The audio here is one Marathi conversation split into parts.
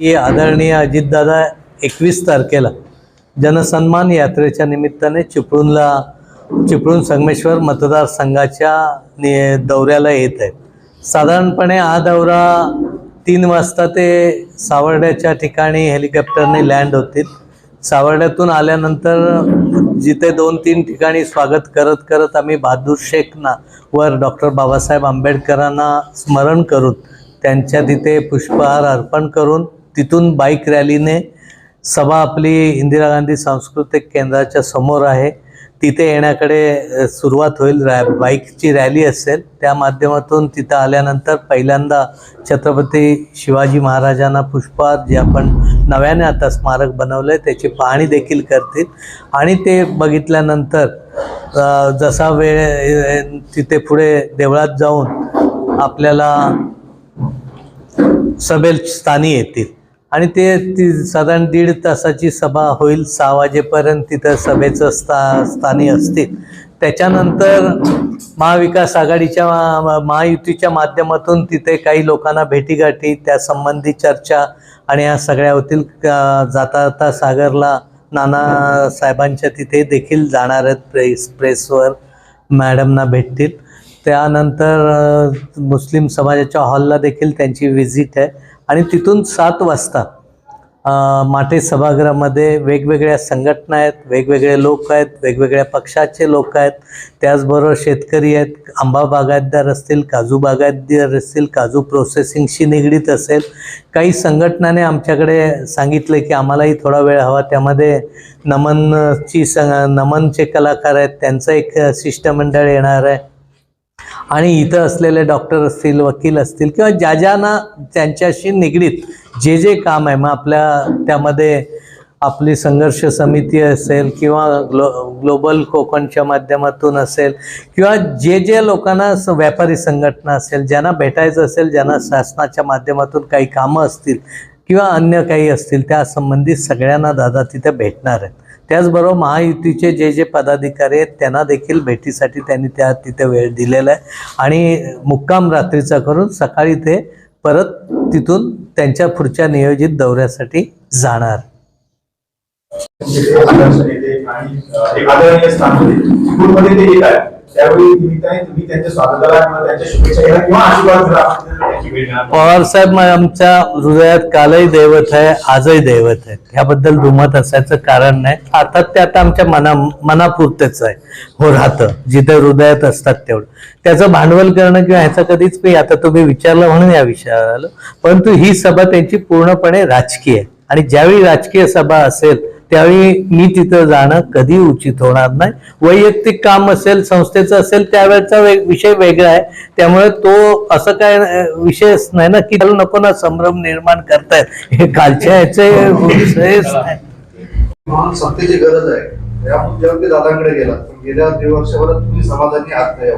की आदरणीय अजितदादा एकवीस तारखेला जनसन्मान यात्रेच्या निमित्ताने चिपळूणला चिपळूण संगमेश्वर मतदारसंघाच्या नि दौऱ्याला येत आहेत. साधारणपणे हा दौरा तीन वाजता ते सावर्ड्याच्या ठिकाणी हेलिकॉप्टरने लँड होतील. सावर्ड्यातून आल्यानंतर जिथे दोन तीन ठिकाणी स्वागत करत करत आम्ही बहादूर शेखना वर डॉक्टर बाबासाहेब आंबेडकरांना स्मरण करून त्यांच्या तिथे पुष्पहार अर्पण करून तिथून बाईक रॅलीने सभा आपली इंदिरा गांधी सांस्कृतिक केंद्राच्या समोर आहे. तिथे येण्याकडे सुरुवात होईल. रॅ बाईकची रॅली असेल. त्या माध्यमातून तिथं आल्यानंतर पहिल्यांदा छत्रपती शिवाजी महाराजांना पुष्पहार जे आपण नव्याने आता स्मारक बनवलं आहे त्याची पाहणी देखील करतील. आणि ते बघितल्यानंतर जसा वेळ तिथे पुढे देवळात जाऊन आपल्याला सभेल स्थानी येतील. आणि ते ती साधारण दीड तासाची सभा होईल सहा वाजेपर्यंत तिथं सभेचं स्था स्थानी असतील. त्याच्यानंतर महाविकास आघाडीच्या महायुतीच्या माध्यमातून तिथे काही लोकांना भेटीगाठी त्या संबंधी चर्चा आणि या सगळ्या होतील. जाता जाता सागरला नाना साहेबांच्या तिथे देखील जाणार आहेत प्रेस प्रेसवर मॅडमना भेटतील. त्यानंतर मुस्लिम समाजाच्या हॉलला देखील त्यांची व्हिजिट आहे. आणि तिथून सात वाजता माटे सभागृहामध्ये वेगवेगळ्या संघटना आहेत वेगवेगळे लोक आहेत वेगवेगळ्या पक्षाचे लोक आहेत. त्याचबरोबर शेतकरी आहेत. आंबा बागायतदार असतील काजू बागायतदार असतील काजू प्रोसेसिंगशी निगडीत असेल. काही संघटनाने आमच्याकडे सांगितलं की आम्हालाही थोडा वेळ हवा. त्यामध्ये नमनची स नमनचे कलाकार आहेत. त्यांचं एक शिष्टमंडळ येणार आहे. आणि इथं असलेले डॉक्टर असतील वकील असतील किंवा ज्या ज्यांना त्यांच्याशी निगडीत जे जे काम आहे मग आपल्या त्यामध्ये आपली संघर्ष समिती असेल किंवा ग्लो ग्लोबल कोकणच्या माध्यमातून असेल किंवा जे जे लोकांना स- व्यापारी संघटना असेल ज्यांना भेटायचं असेल ज्यांना शासनाच्या माध्यमातून काही कामं असतील किंवा अन्य काही असतील त्या संबंधित सगळ्यांना दादा तिथे भेटणार आहेत. त्याचबरोबर महायुतीचे जे जे पदाधिकारी आहेत त्यांना देखील भेटीसाठी त्यांनी त्या तिथे वेळ दिलेला आहे. आणि मुक्काम रात्रीचा करून सकाळी ते परत तिथून त्यांच्या पुढच्या नियोजित दौऱ्यासाठी जाणार. आणि एक आदरणीय स्थान होते त्यावेळी तुम्ही त्यांच्या स्वागताला किंवा त्यांच्या शुभेच्छा घेणार किंवा आशीर्वाद घेणार पवार साहेब पवारसाहेब आमच्या हृदयात कालही दैवत आहे आजही दैवत आहे. ह्याबद्दल दुमत असायचं कारण नाही. आता ते आता आमच्या मना मनापुरतेच आहे. हो राहतं. जिथे हृदयात असतात तेवढं. त्याचं भांडवल करणं किंवा ह्याचं कधीच मी आता तुम्ही विचारलं म्हणून या विषयावर आलो. परंतु ही सभा त्यांची पूर्णपणे राजकीय आहे. आणि ज्यावेळी राजकीय सभा असेल त्यावेळी मी तिथं जाणं कधी उचित होणार नाही. वैयक्तिक काम असेल संस्थेचं असेल त्यावेळेचा वे- विषय वेगळा आहे. त्यामुळे तो असं काय विषयच नाही ना की त्याला नको ना संभ्रम निर्माण करतायत. हे कालच्या ह्याचे विषयच नाही. सत्तेची गरज आहे. या दादांकडे गेला गेल्या दीड वर्षभरात तुम्ही समाधानी आहात का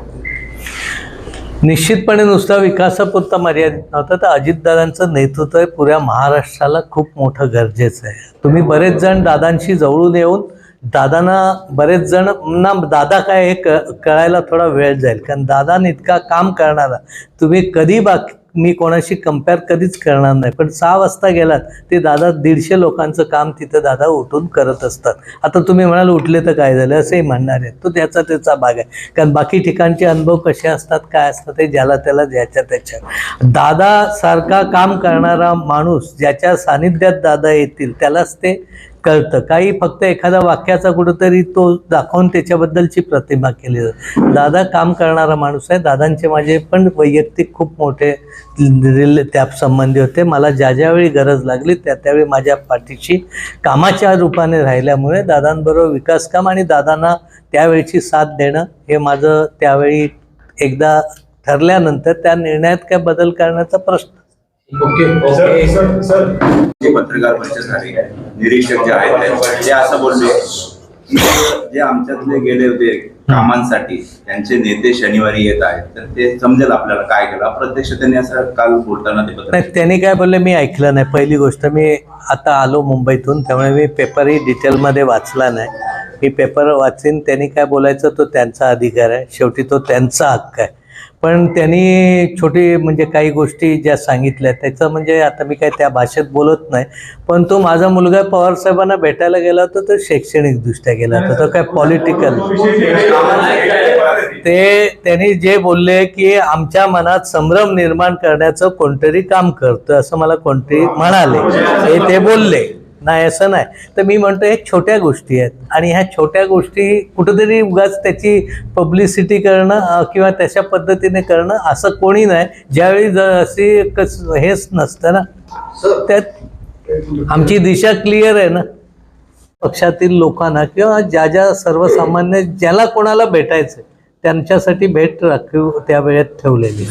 निश्चितपणे नुसता विकासापुरता मर्यादित नव्हता तर अजितदादांचं नेतृत्व हे पुऱ्या महाराष्ट्राला खूप मोठं गरजेचं आहे. तुम्ही बरेच जण दादांशी जवळून येऊन दादांना बरेच जण ना दादा काय हे क कळायला थोडा वेळ जाईल. कारण दादा इतका काम करणारा तुम्ही कधी बाकी मी कोणाशी कंपेअर कधीच करणार नाही. पण सहा वाजता गेलात ते दादा दीडशे लोकांचं काम तिथं दादा उठून करत असतात. आता तुम्ही म्हणाल उठले तर काय झालं? असंही म्हणणार आहे तो त्याचा त्याचा भाग आहे. कारण बाकी ठिकाणचे अनुभव कसे असतात काय असतात ते ज्याला त्याला ज्याच्या त्याच्या. दादा सारखा काम करणारा माणूस ज्याच्या सानिध्यात दादा येतील त्यालाच ते कळतं. काही फक्त एखाद्या वाक्याचा कुठंतरी तो दाखवून त्याच्याबद्दलची प्रतिमा केली जाते. दादा काम करणारा माणूस आहे. दादांचे माझे पण वैयक्तिक खूप मोठे रिले त्या संबंधी होते. मला ज्या ज्यावेळी गरज लागली त्या त्यावेळी माझ्या पाठीशी कामाच्या रूपाने राहिल्यामुळे दादांबरोबर विकास काम आणि दादांना त्यावेळची साथ देणं हे माझं त्यावेळी एकदा ठरल्यानंतर त्या निर्णयात काय बदल करण्याचा प्रश्न सर सर सर. जे पत्रकार परिषद झाली निरीक्षक जे आहेत ते असं बोलले की जे आमच्यातले गेले होते कामांसाठी त्यांचे नेते शनिवारी येत आहेत तर ते समजेल आपल्याला काय केलं. अप्रत्यक्ष त्यांनी असं काल बोलताना ते पत्र नाही त्यांनी काय बोलले मी ऐकलं नाही. पहिली गोष्ट मी आता आलो मुंबईतून त्यामुळे मी पेपरही डिटेलमध्ये वाचला नाही. मी पेपर वाचीन त्यांनी काय बोलायचं तो त्यांचा अधिकार आहे. शेवटी तो त्यांचा हक्क आहे. पण त्यांनी छोटी म्हणजे काही गोष्टी ज्या सांगितल्या त्याचं म्हणजे आता मी काही त्या भाषेत बोलत नाही. पण तो माझा मुलगा पवारसाहेबांना भेटायला गेला होता तो शैक्षणिकदृष्ट्या गेला होता. तो काय पॉलिटिकल ते त्यांनी जे बोलले की आमच्या मनात संभ्रम निर्माण करण्याचं कोणतरी काम करतं असं मला कोणतरी म्हणाले. हे ते बोलले. नाही असं नाही. तर मी म्हणतो हे छोट्या गोष्टी आहेत. आणि ह्या छोट्या गोष्टी कुठेतरी उगाच त्याची पब्लिसिटी करणं किंवा तशा पद्धतीने करणं असं कोणी नाही. ज्यावेळी ज अशी कस हेच नसतं ना. त्यात आमची दिशा क्लिअर आहे ना. पक्षातील लोकांना किंवा ज्या ज्या सर्वसामान्य ज्याला कोणाला भेटायचं त्यांच्यासाठी भेट राखीव त्या वेळेत ठेवलेली.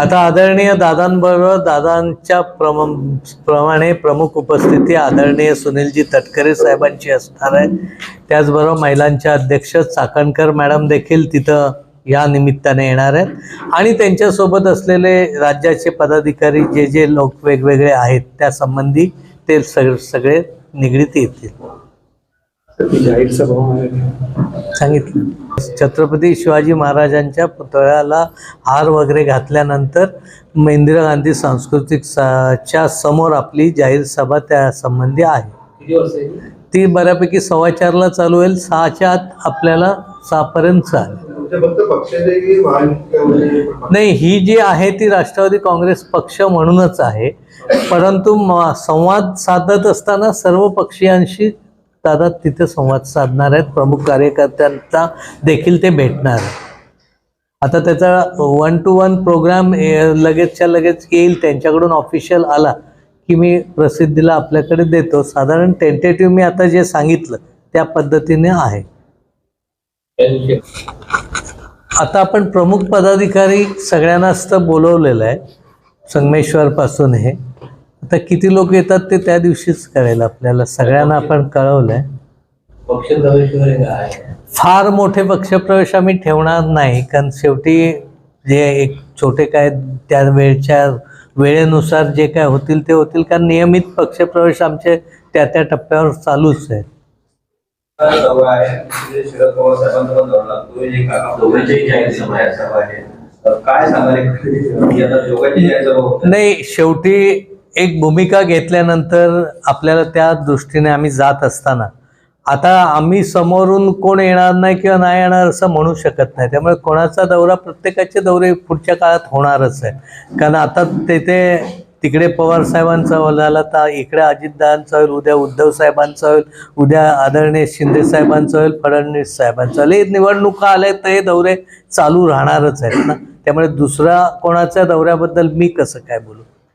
आता आदरणीय दादांबरोबर दादांच्या प्रम प्रमाणे प्रमुख उपस्थिती आदरणीय सुनीलजी तटकरे साहेबांची असणार आहे. त्याचबरोबर महिलांच्या अध्यक्ष चाकणकर मॅडम देखील तिथं या निमित्ताने येणार आहेत. आणि त्यांच्यासोबत असलेले राज्याचे पदाधिकारी जे जे लोक वेगवेगळे आहेत त्या संबंधी ते सग सगळे निगडीत येतील. सांगितलं. छत्रपती शिवाजी महाराजांच्या पुतळ्याला हार वगैरे घातल्यानंतर इंदिरा गांधी सांस्कृतिक च्या समोर आपली जाहीर सभा त्या संबंधी आहे? ती बऱ्यापैकी सव्वा चारला चालू होईल सहाच्या आत आपल्याला सहापर्यंत चालेल. नाही ही जी आहे ती राष्ट्रवादी काँग्रेस पक्ष म्हणूनच आहे. परंतु म- संवाद साधत असताना सर्व पक्षीयांशी दादा तिथे संवाद साधणार आहेत. प्रमुख कार्यकर्त्यांचा देखील ते भेटणार आहेत. आता त्याचा वन टू वन प्रोग्राम लगेचच्या लगेच येईल. त्यांच्याकडून ऑफिशियल आला की मी प्रसिद्धीला आपल्याकडे देतो. साधारण टेंटेटिव्ह मी आता जे सांगितलं त्या पद्धतीने आहे. आता आपण प्रमुख पदाधिकारी सगळ्यांनाच तर बोलवलेलं आहे. संगमेश्वरपासून हे. आता किती लोक येतात ते त्या दिवशीच कळेल आपल्याला सगळ्यांना आपण कळवलं आहे पक्ष प्रवेश वगैरे काय आहे? फार मोठे पक्षप्रवेश आम्ही ठेवणार नाही कारण शेवटी जे एक छोटे काय त्या वेळच्या वेळेनुसार जे काय होतील ते होतील कारण नियमित पक्षप्रवेश आमचे त्या त्या टप्प्यावर चालूच आहेत आहे नाही शेवटी एक भूमिका घेतल्यानंतर आपल्याला त्या दृष्टीने आम्ही जात असताना आता आम्ही समोरून कोण येणार नाही किंवा नाही येणार असं म्हणू शकत नाही. त्यामुळे कोणाचा दौरा प्रत्येकाचे दौरे पुढच्या काळात होणारच आहे. कारण आता तेथे तिकडे पवार साहेबांचा होईल झाला तर इकडे अजितदादांचा होईल उद्या उद्धव साहेबांचा होईल उद्या आदरणीय शिंदे साहेबांचा होईल फडणवीस साहेबांचा होईल. हे निवडणुका आल्या तर हे दौरे चालू राहणारच आहेत ना. त्यामुळे दुसरा कोणाच्या दौऱ्याबद्दल मी कसं काय बोलू?